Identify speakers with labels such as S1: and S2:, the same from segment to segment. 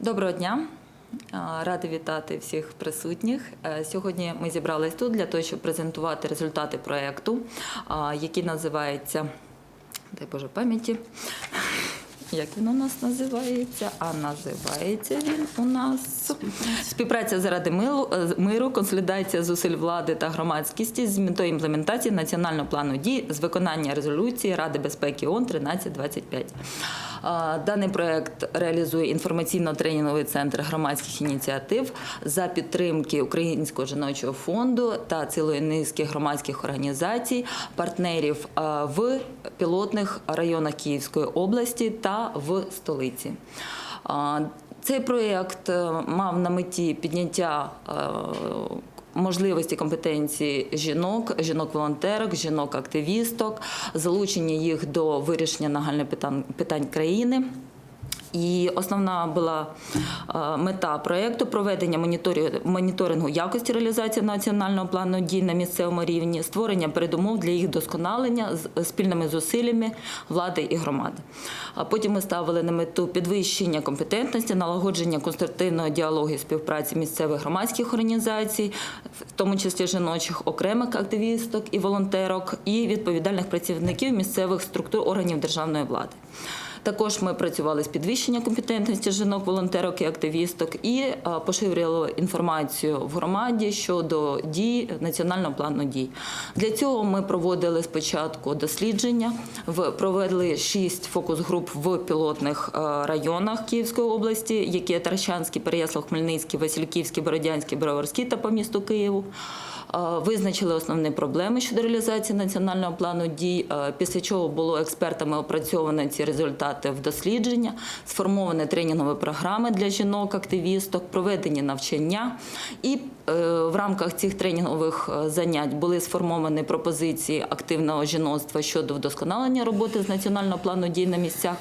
S1: Доброго дня. Ради вітати всіх присутніх. Е, Сьогодні ми зібрались тут для того, щоб презентувати результати проєкту, який називається дай Боже пам'яті. Як він у нас називається? А називається він у нас співпраця заради е, миру, консолідація зусиль влади та громадськості з метою імплементації національного плану дій з виконання резолюції Ради безпеки ООН 1325. Даний проект реалізує інформаційно-тренінговий центр громадських ініціатив за підтримки Українського жіночого фонду та цілої низки громадських організацій, партнерів в пілотних районах Київської області та в столиці. Цей проєкт е, мав на меті підняття е, можливості компетенції жінок, жінок-волонтерок, жінок-активісток, залучення їх до вирішення нагальних питань, питань країни. І основна була е, мета проєкту проведення моніторингу якості реалізації національного плану дій на місцевому рівні, створення передумов для їх досконалення з спільними зусиллями влади і громади. Потім ми ставили на мету підвищення компетентності, налагодження конструктивного діалогу і співпраці місцевих громадських організацій, в тому числі жіночих окремих активісток і волонтерок, і відповідальних працівників місцевих структур органів державної влади. Також ми працювали з підвищення компетентності жінок, волонтерок і активісток і е, поширювали інформацію в громаді щодо дій національного плану дій. Для цього ми проводили спочатку дослідження, провели шість фокус-груп в пілотних е, районах Київської області, які є Таращанський, Переяслав, Хмельницький, Васильківський, Бородянський, Броварський та по місту Києву. Е, Визначили основні проблеми щодо реалізації національного плану дій, е, після чого було експертами опрацьовано ці результати в дослідження, сформовані тренінгові програми для жінок, активісток, проведені навчання. І в рамках цих тренінгових е, занять були сформовані пропозиції активного жіноцтва щодо вдосконалення роботи з національного плану дій на місцях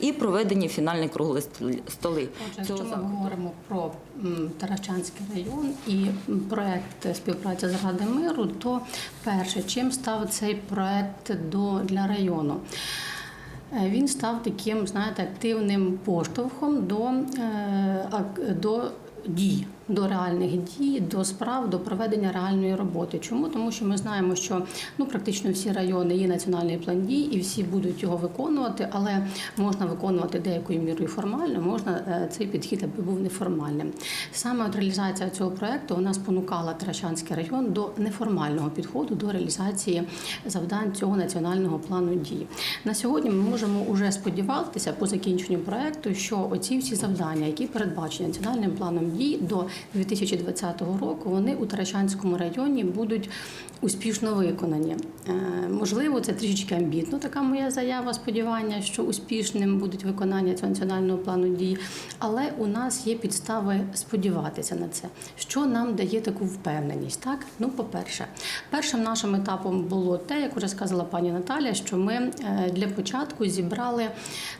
S1: і проведені фінальні кругли столи.
S2: Отже,
S1: Цього
S2: ми говоримо про м, Таращанський район і проект співпраця з Ради миру, то перше, чим став цей проект до для району? Е, Він став таким, знаєте, активним поштовхом до, е, до дій, до реальних дій, до справ, до проведення реальної роботи. Чому? Тому що ми знаємо, що ну практично всі райони є національний план дій, і всі будуть його виконувати, але можна виконувати деякою мірою формально, можна е, цей підхід аби був неформальним. Саме от реалізація цього проекту вона спонукала Таращанський район до неформального підходу до реалізації завдань цього національного плану дій. На сьогодні ми можемо вже сподіватися по закінченню проекту, що оці всі завдання, які передбачені національним планом дій до 2020 року, вони у Таращанському районі будуть успішно виконані. Е, Можливо, це трішечки амбітно, така моя заява, сподівання, що успішним будуть виконання цього національного плану дій. Але у нас є підстави сподіватися на це. Що нам дає таку впевненість? Так, ну по-перше, першим нашим етапом було те, як вже сказала пані Наталя, що ми е, для початку зібрали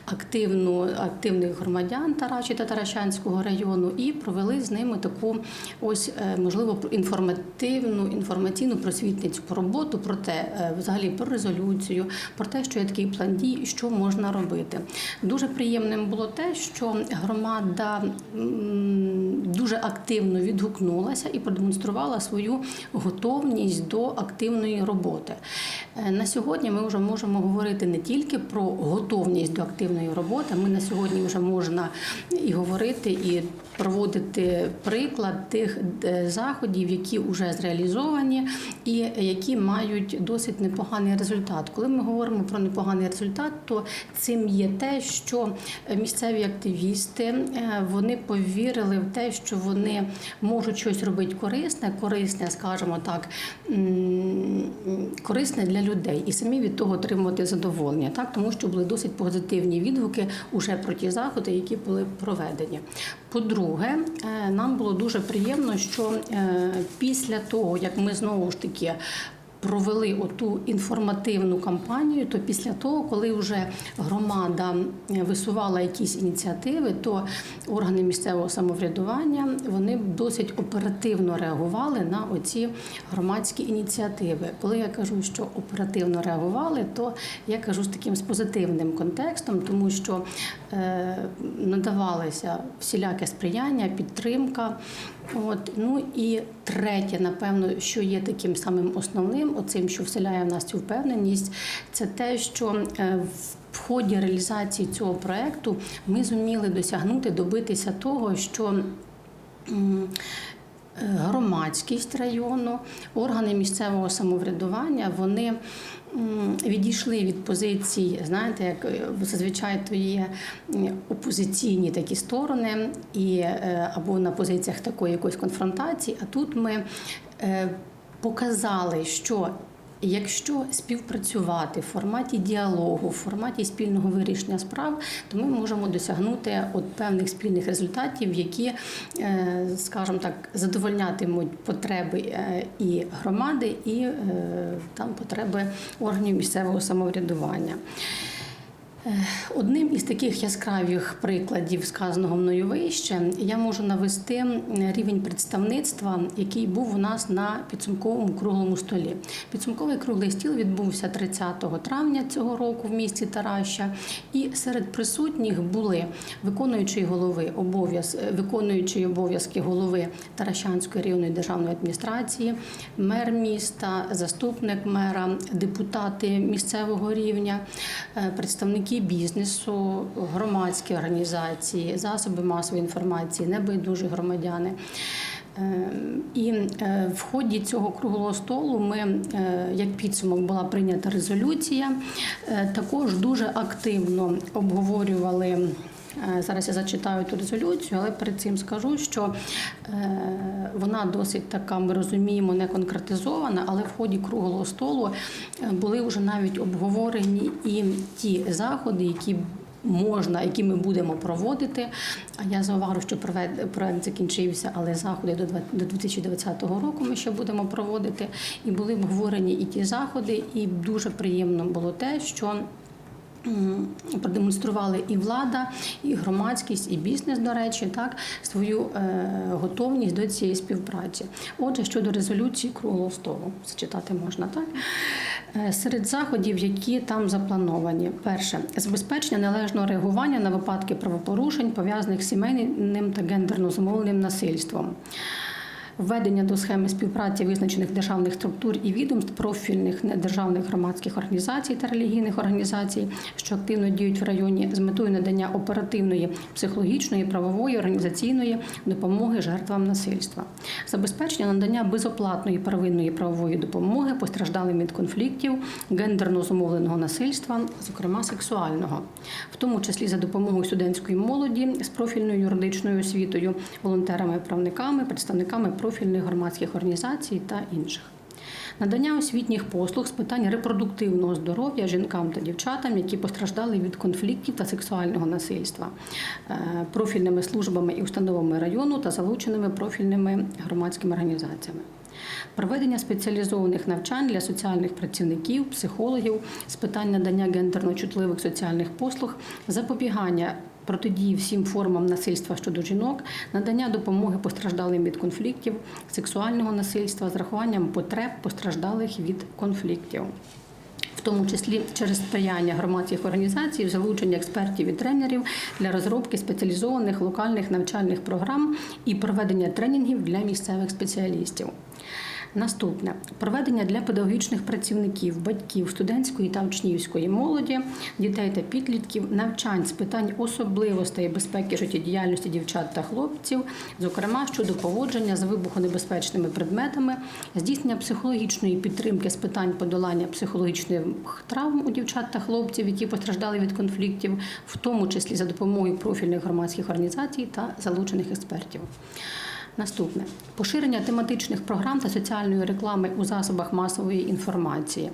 S2: активну активних громадян Тарачі та Таращанського району і провели з ними таку ось е, можливо інформативну інформаційну просвітницьку роботу про те, е, взагалі про резолюцію, про те, що є такий план дій, що можна робити. Дуже приємним було те, що громада дуже активно відгукнулася і продемонструвала свою готовність до активної роботи. Е, На сьогодні ми вже можемо говорити не тільки про готовність до активної роботи. Ми на сьогодні вже можна і говорити, і проводити приклад тих е, заходів, які вже зреалізовані, і які мають досить непоганий результат. Коли ми говоримо про непоганий результат, то цим є те, що місцеві активісти е, вони повірили в те, що вони можуть щось робити корисне, корисне, скажімо так, корисне для людей, і самі від того отримувати задоволення, так тому що були досить позитивні відгуки уже про ті заходи, які були проведені. По-друге, е, нам було дуже приємно, що е, після того, як ми знову ж таки провели оту інформативну кампанію, то після того, коли вже громада е, висувала якісь ініціативи, то органи місцевого самоврядування вони досить оперативно реагували на оці громадські ініціативи. Коли я кажу, що оперативно реагували, то я кажу з таким з позитивним контекстом, тому що е, надавалося всіляке сприяння, підтримка. От ну і третє, напевно, що є таким самим основним, оцим, що вселяє в нас цю впевненість, це те, що е, в ході реалізації цього проекту ми зуміли досягнути, добитися того, що. е, Громадськість району, органи місцевого самоврядування вони відійшли від позицій, знаєте, як е, зазвичай то є опозиційні такі сторони, і, або на позиціях такої якоїсь конфронтації. А тут ми показали, що Якщо співпрацювати в форматі діалогу, в форматі спільного вирішення справ, то ми можемо досягнути от певних спільних результатів, які, е, скажімо так, задовольнятимуть потреби е, і громади, і е, там потреби органів місцевого самоврядування. Е, Одним із таких яскравих прикладів, сказаного мною вище, я можу навести рівень представництва, який був у нас на підсумковому круглому столі. Підсумковий круглий стіл відбувся 30 травня цього року в місті Тараща, і серед присутніх були виконуючий голови обов'яз, е, виконуючий обов'язки голови Таращанської районної державної адміністрації, мер міста, заступник мера, депутати місцевого рівня, е, представники бізнесу, громадські організації, засоби масової інформації, небайдужі громадяни. Е, І е, в ході цього круглого столу ми, е, як підсумок, була прийнята резолюція. Е, Також дуже активно обговорювали. Е, Зараз я зачитаю ту резолюцію, але перед цим скажу, що е, вона досить така, ми розуміємо, не конкретизована, але в ході круглого столу е, були вже навіть обговорені і ті заходи, які можна, які ми будемо проводити. А я зауважу, що проект закінчився, але заходи до 2020 року ми ще будемо проводити. І були обговорені і ті заходи, і дуже приємно було те, що. Продемонстрували і влада, і громадськість, і бізнес, до речі, так свою е, готовність до цієї співпраці. Отже, щодо резолюції круглого столу, зачитати можна так. Е, Серед заходів, які там заплановані, перше забезпечення належного реагування на випадки правопорушень, пов'язаних з сімейним та гендерно зумовленим насильством. Введення до схеми співпраці визначених державних структур і відомств, профільних недержавних громадських організацій та релігійних організацій, що активно діють в районі з метою надання оперативної, психологічної, правової, організаційної допомоги жертвам насильства, забезпечення надання безоплатної первинної правової допомоги постраждалим від конфліктів, гендерно зумовленого насильства, зокрема сексуального, в тому числі за допомогою студентської молоді з профільною юридичною освітою, волонтерами, правниками, представниками профільних громадських організацій та інших. Надання освітніх послуг з питань репродуктивного здоров'я жінкам та дівчатам, які постраждали від конфліктів та сексуального насильства, е, профільними службами і установами району та залученими профільними громадськими організаціями. Проведення спеціалізованих навчань для соціальних працівників, психологів з питань надання гендерно чутливих соціальних послуг, запобігання протидії всім формам насильства щодо жінок, надання допомоги постраждалим від конфліктів, сексуального насильства з рахуванням потреб постраждалих від конфліктів. Тому числі через сприяння громадських організацій, залучення експертів і тренерів для розробки спеціалізованих локальних навчальних програм і проведення тренінгів для місцевих спеціалістів. Наступне проведення для педагогічних працівників, батьків, студентської та учнівської молоді, дітей та підлітків, навчань з питань особливостей безпеки життєдіяльності дівчат та хлопців, зокрема щодо поводження з вибухонебезпечними предметами, здійснення психологічної підтримки з питань подолання психологічних травм у дівчат та хлопців, які постраждали від конфліктів, в тому числі за допомогою профільних громадських організацій та залучених експертів. Наступне поширення тематичних програм та соціальної реклами у засобах масової інформації.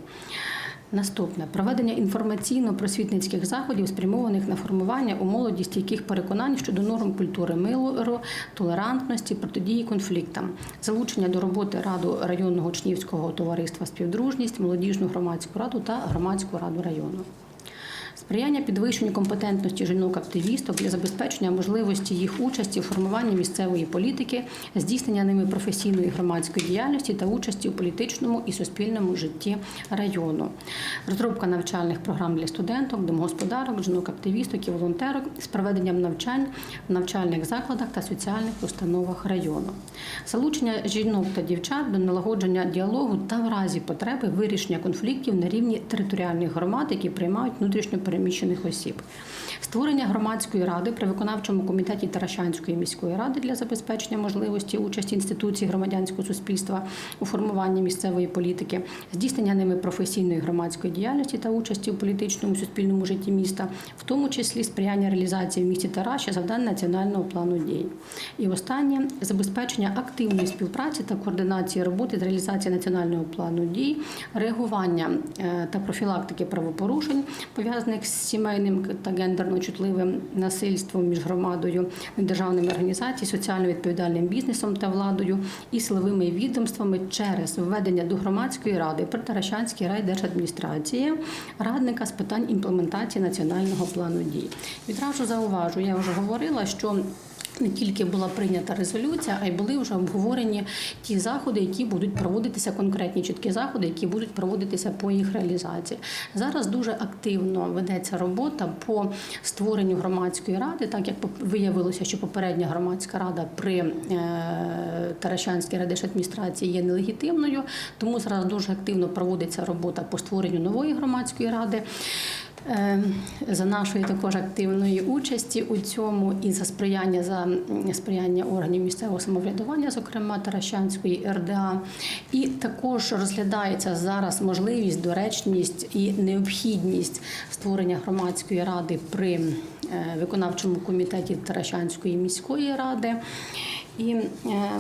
S2: Наступне проведення інформаційно-просвітницьких заходів, спрямованих на формування у молоді стійких переконань щодо норм культури миру, толерантності, протидії конфліктам, залучення до роботи раду районного учнівського товариства Співдружність, молодіжну громадську раду та громадську раду району. Сприяння підвищенню компетентності жінок-активісток для забезпечення можливості їх участі у формуванні місцевої політики, здійснення ними професійної громадської діяльності та участі у політичному і суспільному житті району, розробка навчальних програм для студенток, домогосподарок, жінок-активісток і волонтерок з проведенням навчань в навчальних закладах та соціальних установах району, залучення жінок та дівчат до налагодження діалогу та в разі потреби вирішення конфліктів на рівні територіальних громад, які приймають внутрішньо переміщених осіб. Створення громадської ради при виконавчому комітеті Таращанської міської ради для забезпечення можливості участі інституцій громадянського суспільства у формуванні місцевої політики, здійснення ними професійної громадської діяльності та участі у політичному суспільному житті міста, в тому числі сприяння реалізації в місті Тараші завдань національного плану дій. І останнє забезпечення активної співпраці та координації роботи з реалізації національного плану дій, реагування е, та профілактики правопорушень пов'язаних сімейним та гендерно чутливим насильством між громадою, державними організаціями, соціально відповідальним бізнесом та владою і силовими відомствами через введення до громадської ради при Таращанській райдержадміністрації радника з питань імплементації національного плану дій. Відразу зауважу, я вже говорила, що не тільки була прийнята резолюція, а й були вже обговорені ті заходи, які будуть проводитися, конкретні чіткі заходи, які будуть проводитися по їх реалізації. Зараз дуже активно ведеться робота по створенню громадської ради, так як виявилося, що попередня громадська рада при е, Таращанській радержадміністрації є нелегітимною, тому зараз дуже активно проводиться робота по створенню нової громадської ради. Е, За нашої також активної участі у цьому і за сприяння за сприяння органів місцевого самоврядування, зокрема Таращанської РДА, і також розглядається зараз можливість, доречність і необхідність створення громадської ради при е, виконавчому комітеті Таращанської міської ради. І е, Е,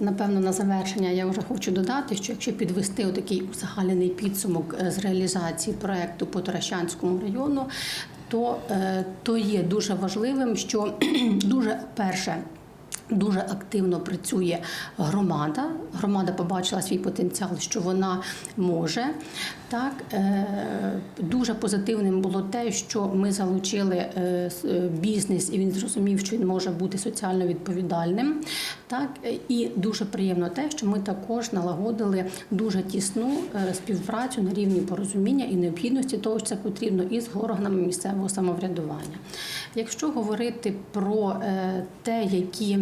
S2: Напевно, на завершення я вже хочу додати, що якщо підвести такий узагальнений підсумок е, з реалізації проекту по Таращанському району, то, е, то є дуже важливим, що дуже перше. Дуже активно працює громада. Громада побачила свій потенціал, що вона може. Так е, дуже позитивним було те, що ми залучили е, е, бізнес, і він зрозумів, що він може бути соціально відповідальним. Так і дуже приємно те, що ми також налагодили дуже тісну співпрацю на рівні порозуміння і необхідності того, що це потрібно із органами місцевого самоврядування. Якщо говорити про те, які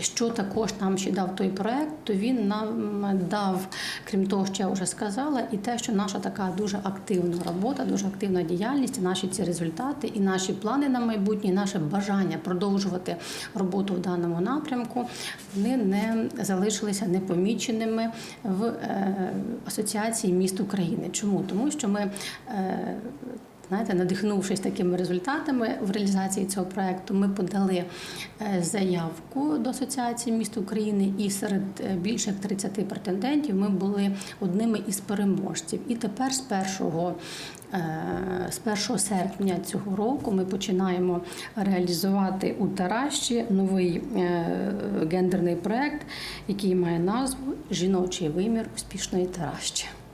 S2: що також нам ще дав той проект, то він нам дав, крім того, що я вже сказала, і те, що наша така дуже активна робота, дуже активна діяльність, наші ці результати, і наші плани на майбутнє, наше бажання продовжувати роботу в даному напрямку, вони не залишилися непоміченими в е, асоціації міст України. Чому? Тому що ми. Знаєте, надихнувшись такими результатами в реалізації цього проекту, ми подали е, заявку до Асоціації міст України, і серед е, більше як 30 претендентів ми були одними із переможців. І тепер з 1 е, з 1 серпня цього року ми починаємо реалізувати у Таращі новий гендерний проект, який має назву Жіночий вимір успішної Таращі.